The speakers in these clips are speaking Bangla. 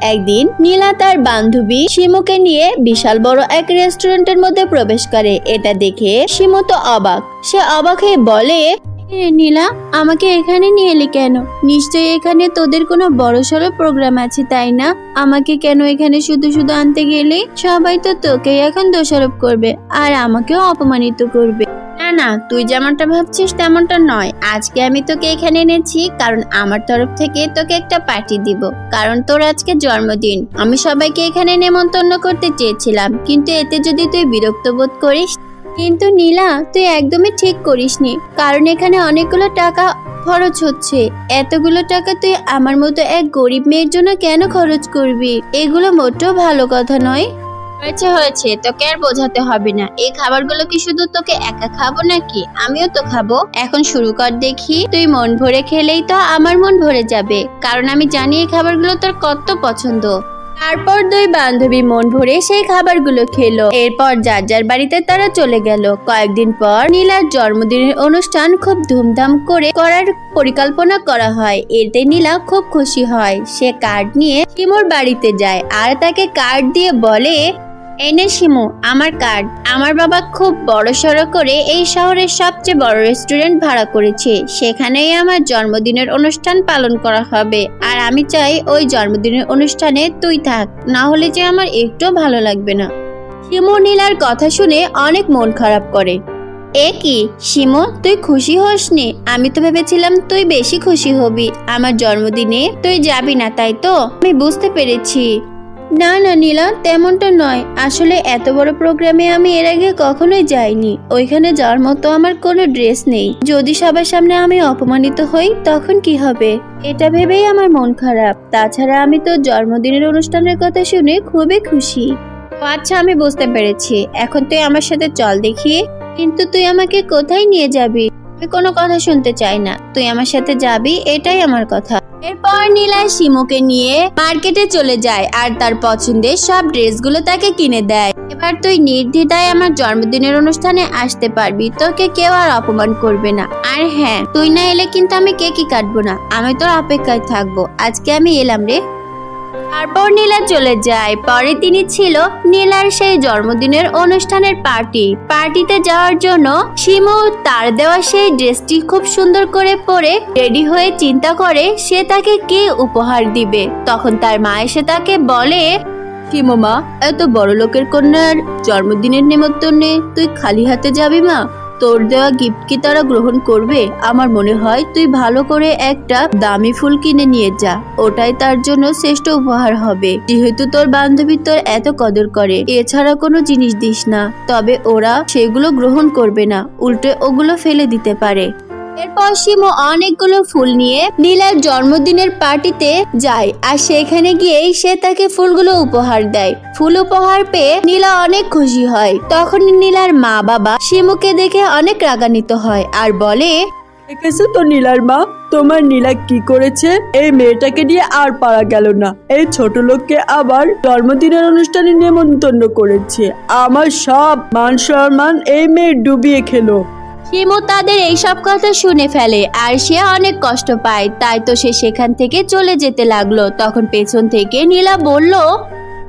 একদিন নীলা তার বান্ধবী শিমুকে নিয়ে বিশাল বড় এক রেস্টুরেন্টের মধ্যে প্রবেশ করে। এটা দেখে শিমু তো অবাক। সে অবাক হয়ে বলে, "এ নীলা, আমাকে এখানে নিয়ে এলি কেন? নিশ্চয়ই এখানে তোদের কোনো বড় সড়ো প্রোগ্রাম আছে, তাই না? আমাকে কেন এখানে শুধু শুধু আনতে গেলে? সবাই তো তোকেই এখন দোষারোপ করবে, আর আমাকেও অপমানিত করবে। না না, তুই যেমনটা ভাবছিস তেমনটা নয়। আজকে আমি তোকে এখানে এনেছি, কারণ আমার তরফ থেকে তোকে একটা পার্টি দিব। কারণ তোর আজকে জন্মদিন। আমি সবাইকে এখানে নেমন্তন্ন করতে চেয়েছিলাম, কিন্তু এতে যদি তুই বিরক্ত বোধ করিস, কিন্তু নীলা, তুই একদমই ঠিক করিসনি। কারণ এখানে অনেকগুলো টাকা খরচ হচ্ছে। এতগুলো টাকা তুই আমার মতো এক গরিব মেয়ের জন্য কেন খরচ করবি? এগুলো মোটেও ভালো কথা নয়। হয়েছে হয়েছে, তোকে আর বোঝাতে হবে না। এই খাবারগুলো কি শুধু তোকে একা খাব নাকি? আমিও তো খাব। এখন শুরু কর দেখি, তুই মন ভরে খেলেই তো আমার মন ভরে যাবে। কারণ আমি জানি এই খাবারগুলো তোর কত পছন্দ। তারপর দুই বান্ধবী মন ভরে সেই খাবারগুলো খেলো। এরপর যার যার বাড়িতে তারা চলে গেল। কয়েকদিন পর নীলার জন্মদিনের অনুষ্ঠান খুব ধুমধাম করে করার পরিকল্পনা করা হয়। এতে নীলা খুব খুশি হয়। সে কার্ড নিয়ে শিমুর বাড়িতে যায়। আর তাকে কার্ড দিয়ে বলে এনে শিমু, আমার কার্ড। আমার বাবা খুব বড় সড়ো করে এই শহরের সবচেয়ে বড় রেস্টুরেন্ট ভাড়া করেছে। সেখানেই আমার জন্মদিনের অনুষ্ঠান পালন করা হবে। আর আমি চাই ওই জন্মদিনের অনুষ্ঠানে তুই থাক, না হলে যে আমার একটু ভালো লাগবে না। শিমু নীলার কথা শুনে অনেক মন খারাপ করে। এ কি? শিমু, তুই খুশি হসনি? আমি তো ভেবেছিলাম তুই বেশি খুশি হবি। আমার জন্মদিনে তুই যাবি না, তাই তো? আমি বুঝতে পেরেছি। না না, নীলা, তেমনটা নয়। আসলে এত বড় প্রোগ্রামে আমি এর আগে কখনোই যাইনি। ওইখানে যাওয়ার মতো আমার কোনো ড্রেস নেই। যদি সবার সামনে আমি অপমানিত হই, তখন কি হবে? এটা ভেবেই আমার মন খারাপ। তাছাড়া আমি তো জন্মদিনের অনুষ্ঠানের কথা শুনে খুবই খুশি। আচ্ছা আমি বুঝতে পেরেছি। এখন তুই আমার সাথে চল দেখি। কিন্তু তুই আমাকে কোথায় নিয়ে যাবি? আমি কোনো কথা শুনতে চাই না। তুই আমার সাথে যাবি, এটাই আমার কথা। এরপর নীলা শিমুকে নিয়ে মার্কেটে চলে যায় আর তার পছন্দের সব ড্রেসগুলো তাকে কিনে দেয়। এবার তুই নির্দ্বিধায় আমার জন্মদিনের অনুষ্ঠানে আসতে পারবি, তোকে কেউ আর অপমান করবে না। আর হ্যাঁ তুই না এলে কিন্তু আমি কেকই কাটবো না, আমি তোর অপেক্ষায় থাকব। আজকে আমি এলাম রে। তারপর নীলা চলে যায়। পরে তিনি ছিল নীলার সেই জন্মদিনের অনুষ্ঠানের পার্টি। পার্টিতে যাওয়ার জন্য শিমু তার দেওয়া সেই ড্রেসটি খুব সুন্দর করে পরে রেডি হয়ে চিন্তা করে সে তাকে কে উপহার দিবে। তখন তার মা এসে তাকে বলে শিমু মা এত বড় লোকের কন্যার জন্মদিনের নেমন্তন্নে তুই খালি হাতে যাবি মা? তোর দেওয়া গিফট কি তারা গ্রহণ করবে? আমার মনে হয় তুই ভালো করে একটা দামি ফুল কিনে নিয়ে যা। ওটাই তার জন্য শ্রেষ্ঠ উপহার হবে। যেহেতু তোর বান্ধবী তোর এত কদর করে, এছাড়া কোনো জিনিস দিস না। তবে ওরা সেগুলো গ্রহণ করবে না। উল্টে ওগুলো ফেলে দিতে পারে। এরপর শিমু অনেকগুলো ফুল নিয়ে নীলার জন্মদিনের পার্টিতে যায়। আর সেখানে গিয়েই সে তাকে ফুলগুলো উপহার দেয়। ফুল উপহার পেয়ে নীলা অনেক খুশি হয়। তখন নীলার মা বাবা শিমুকে দেখে অনেক রাগান্বিত হয় আর বলে, দেখেছ তো নীলার মা? তোমার নীলা কি করেছে? এই মেয়েটাকে নিয়ে আর পারা গেল না। এই ছোট লোককে আবার জন্মদিনের অনুষ্ঠানে নেমন্তন্ন করেছে। আমার সব মান সম্মান এই মেয়ে ডুবিয়ে খেলো। শিমু তাদের এইসব কথা শুনে ফেলে আর সে অনেক কষ্ট পায়। তাই তো সে সেখান থেকে চলে যেতে লাগল। তখন পেছন থেকে নীলা বলল,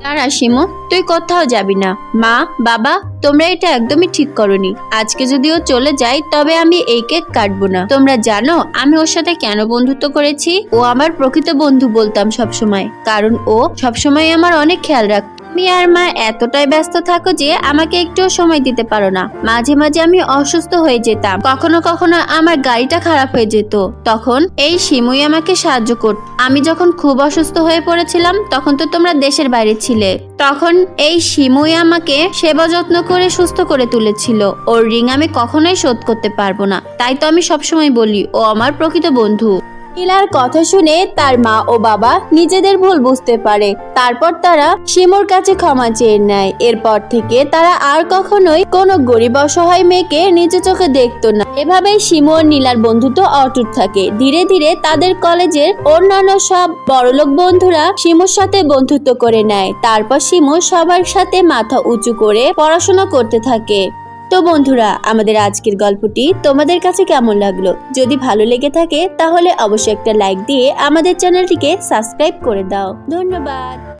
দাঁড়া শিমু, তুই কোথাও যাবি না। মা, বাবা, তোমরা এটা একদমই ঠিক করনি। আজকে যদি ও চলে যায়, তবে আমি এই কেক কাটবো না। তোমরা জানো, আমি ওর সাথে কেন বন্ধুত্ব করেছি? ও আমার প্রকৃত বন্ধু বলতাম সবসময়। কারণ ও সবসময় আমার অনেক খেয়াল রাখ তুমি আর মা এতটাই ব্যস্ত থাকো যে আমাকে একটুও সময় দিতে পারো না। মাঝে মাঝে আমি অসুস্থ হয়ে যেতাম। কখনো কখনো আমার গাড়িটা খারাপ হয়ে যেত। তখন এই শিমুই আমাকে সাহায্য করত আমি যখন খুব অসুস্থ হয়ে পড়েছিলাম, তখন তো তোমরা দেশের বাইরে ছিলে। তখন এই শিমুই আমাকে সেবা যত্ন করে সুস্থ করে তুলেছিল। ওর ঋণ আমি কখনোই শোধ করতে পারব না। তাই তো আমি সবসময় বলি, ও আমার প্রকৃত বন্ধু। নীলার কথা শুনে তার মা ও বাবা নিজেদের ভুল বুঝতে পারে। তারপর তারা শিমুর কাছে ক্ষমা চেয়ে নেয়। এরপর থেকে তারা আর কখনোই কোনো গরিব অসহায় মেয়েকে নিচে চোখে দেখতো না। এভাবে শিমু নীলার বন্ধুত্ব অটুট থাকে। ধীরে ধীরে তাদের কলেজের অন্যান্য সব বড়লোক বন্ধুরা শিমুর সাথে বন্ধুত্ব করে নেয়। তারপর শিমু সবার সাথে মাথা উঁচু করে পড়াশোনা করতে থাকে। তো বন্ধুরা, আমাদের আজকের গল্পটি তোমাদের কাছে কেমন লাগল? যদি ভালো লেগে থাকে, তাহলে অবশ্যই একটা লাইক দিয়ে আমাদের চ্যানেলটিকে সাবস্ক্রাইব করে দাও। ধন্যবাদ।